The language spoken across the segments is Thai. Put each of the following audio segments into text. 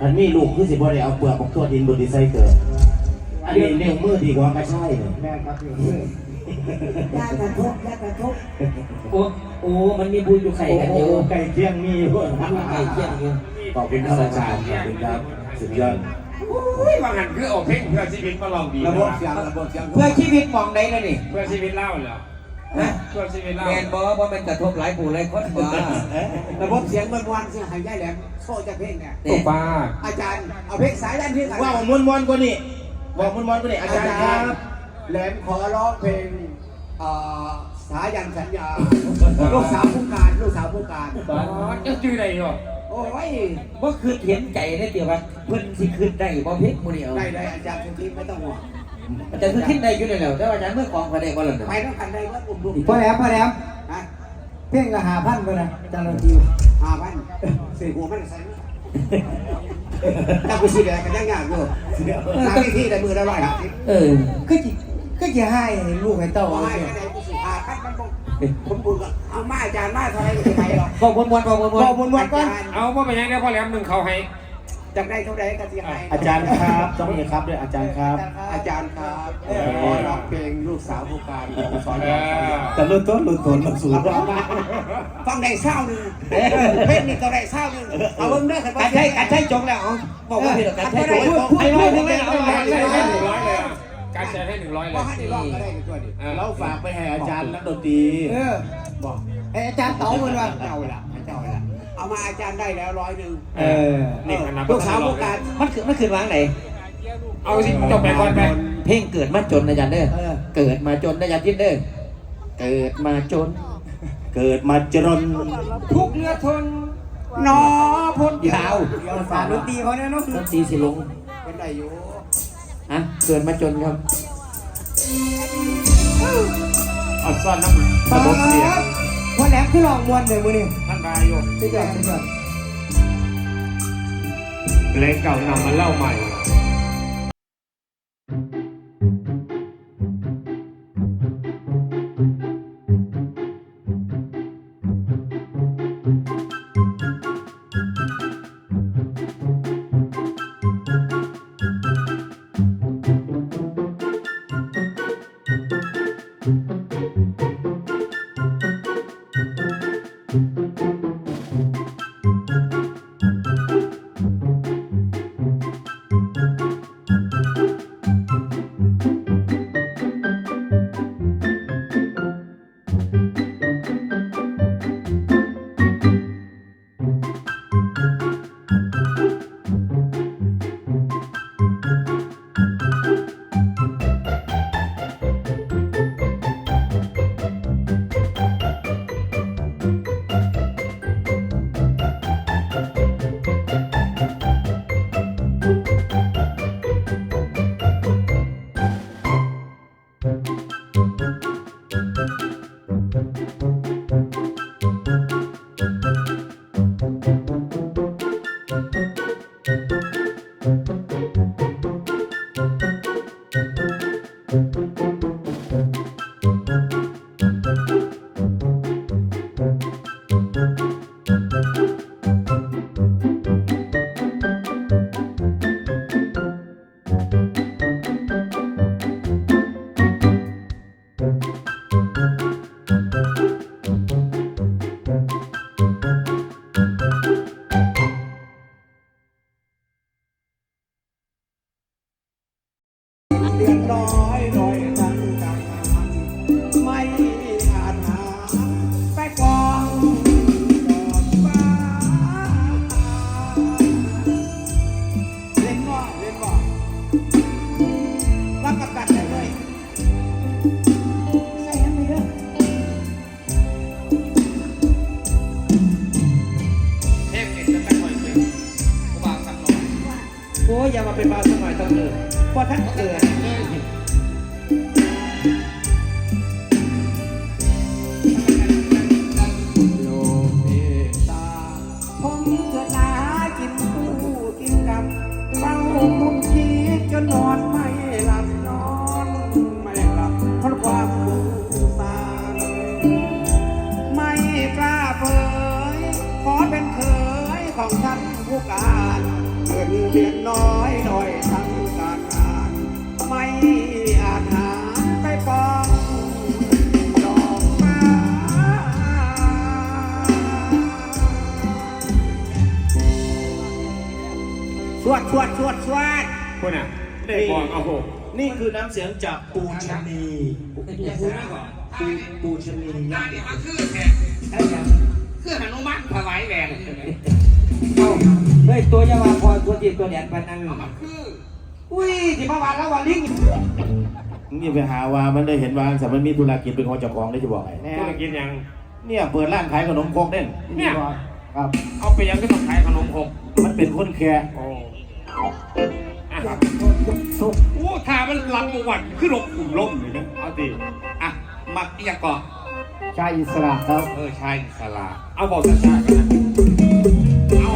อันมีลูกคือสิบ่ได้เอาเปลือกของตัวดินบนดีไซเกิดอันนี้เลี้ยงมือดีกว่ากระช่ายเลยแม่ครับอยู่นี่ยากระทบยากระทบโอ้โอ้มันมีบุญอยู่ไข่โอ้กันโหอยู่ไก่เที่ยงมีด้วยมีไข่เคี่ยงอยู่ขอบคุณครับอาจารย์ขอบคุณครับสุดยอดอุ้ยว่างันคือเอาเพลงเพื่อชีวิตมาลองดีระนะบบเสียงระบบเสียงเพื่อชีวิตมองได้แล้วนี่เพื่อชีวิตเล่าเหรอ ฮะเพื่อชีวิตเล่าแมนบอว่ามันกระทบหลายผู้หลายคนบ่ระบบเสียงมันวันเสียงหายใจแหลมโซ่จะเพลงเนี่ยตัวป้าอาจารย์เอาเพลงสายด้านที่ว่าม้วนม้วนๆกว่านี้ว่าม้วนม้วนๆกว่านี้อาจารย์ครับแหลมขอร้องเพลงเอ่อสายันสัญญาลูกสาวผู้การลูกสาวผู้การอ๋อจะจื้ออะไรเหรอโอ้ยว่าคือเห็นใจได้เดียวว่าเพิ่นสิขึ้นได้บ่เพชรมื้อนี้เอาได้ได้อาจารย์ทุกทีไม่ต้องห่วง แต่คือขึ้นได้อยู่แล้วแต่ว่าอาจารย์เมื่อกองก็ได้บ่ล่ะไปต้องกันได้ว่ากลุ่มลูกพอแล้วพอแล้วนะเพ่งละหาพันไปนะจารย์ดิวหาวันสี่หัวมันใส่ถ้ากูสิแดงกันยังยากอยู่ทางที่ที่ได้มือได้ร้อยห้าสิบเออก็จิก็จะให้ลูกให้เต้าเอาเอาให้สิคะแนนกูสิหาคัดมันบ่ผมบุญก็เอามาอาจารย์มาเท่าไหร่ก็สิไปหรอกบอกมวนๆบอกมวนบอกบนวันก่อนเอาว่าไปยังได้พ่อแหลมหนึ่งเขาให้ จากได้เท่าไหร่ก็สิให้อาจารย์ครับต้องมีครับด้วยอาจารย์ครับ อาจารย์ครับขอร้องเพลงลูกสาวผู้การสอนเอร้องอแต่รุ่นต้นรุ่นต้นมันสูงฟังได้เศร้าหนึ่งเพลงนี้ก็ได้เศร้าหนึ่งเอาเบิ่งเด้อครับการใช้การใช้จงแล้วเอาบอกว่าพี่การใช้จงให้ร้อยนึงเลยเอาให้ให้ให้ให้หนึ่งร้อยเลยอะการแชร์ให้หนึ่งร้อยเลก็ยให้ได้ร้องก็ได้กันตัวนี้เราฝากไปให้อาจารย์นักดนตรีเออบอกไอ้อาจารย์เต๋าเหมือนว่าเจ้าละ เจ้าละเอามาอาจารย์ได้แล้วร้อยหนึ่งเออนี่ขนาดลูกสาวผู้การมันคือมันคือวางไหน เอาสิจบไปก่อนไปเพลงเกิดมาจนอาจารย์เด้อเออเกิดมาจนอาจารย์ทิศเด้อเกิดมาจน เกิดมาจน ทุกเรือทนนอพ้นยาวเดี๋ยวฝาฝากกดนตรีเขาเนี่ยเนาะดนตรีสิลงเป็นได้อยู่อะเกิดมาจนครับอัดซ่อนน้ำระบบเสียงพอแล้วคือลองมวนเลยมือนี่ ท่ายโยสุดยอดสุดยอดเพลงเก่านำมาเล่าใหม่ เทพเอกจะตั้งหน่อยเดียวกูบางสักหน่อยโอ้ยอย่ามาเป็นบาสมัยต้องเลยเพราะท่านเกิดโล นเดืยนน้อยหน่อยทำการงานไม่อาจหาไปปองดอกฟ้าสวดสวดสวดสวดคนอะได้บอกเอาหกนี่คือน้ำเสียงจากปูชนีปูปูนะปูชนีนะเดี๋ยวมาคือแขกคือหนุมานถวายแหวน ฮ้ยตัวยาวาพรตัวจีตัวเดดปานนั้นคืออุ้ยที่มาวานแล้ววานลิงนี่ไปหาว่ามันได้เห็นว่าต่มันมีธุรกิจเป็นของเจ้าของได้จะบอกไงธุรกิจยังเนี่ยเปิดร้านขายขนมครกเด่นเนี่ยครับเอาไปยังก็ต้องขายขนมครกมันเป็นคนแค่ครับโอ้ทามันลังวัติขึ้นลบกลุ่มล่มเลยนะเอาดิอะมักอยากเก่อชายอิสระครับ เออชายอิสระ เอาบอกชาชากันนะเอา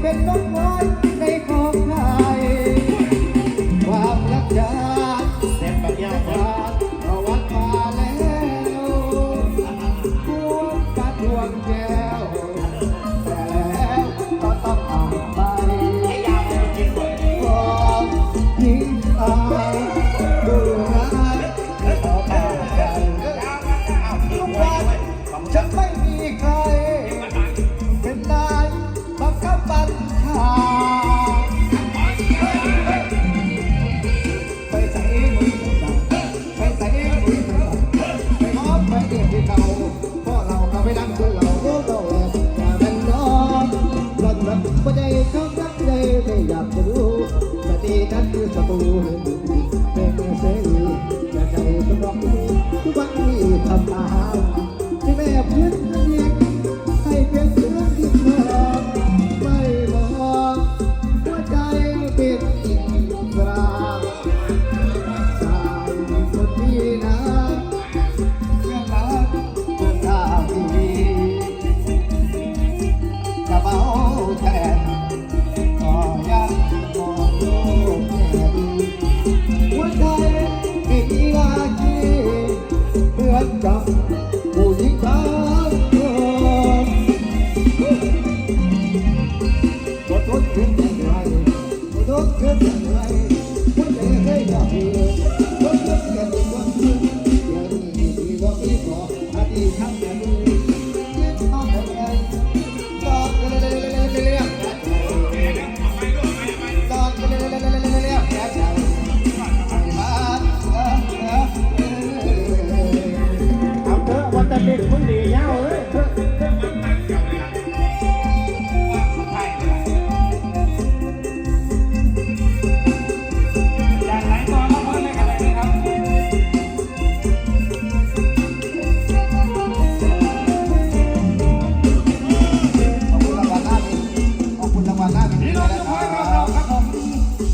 เป็นนกน้อย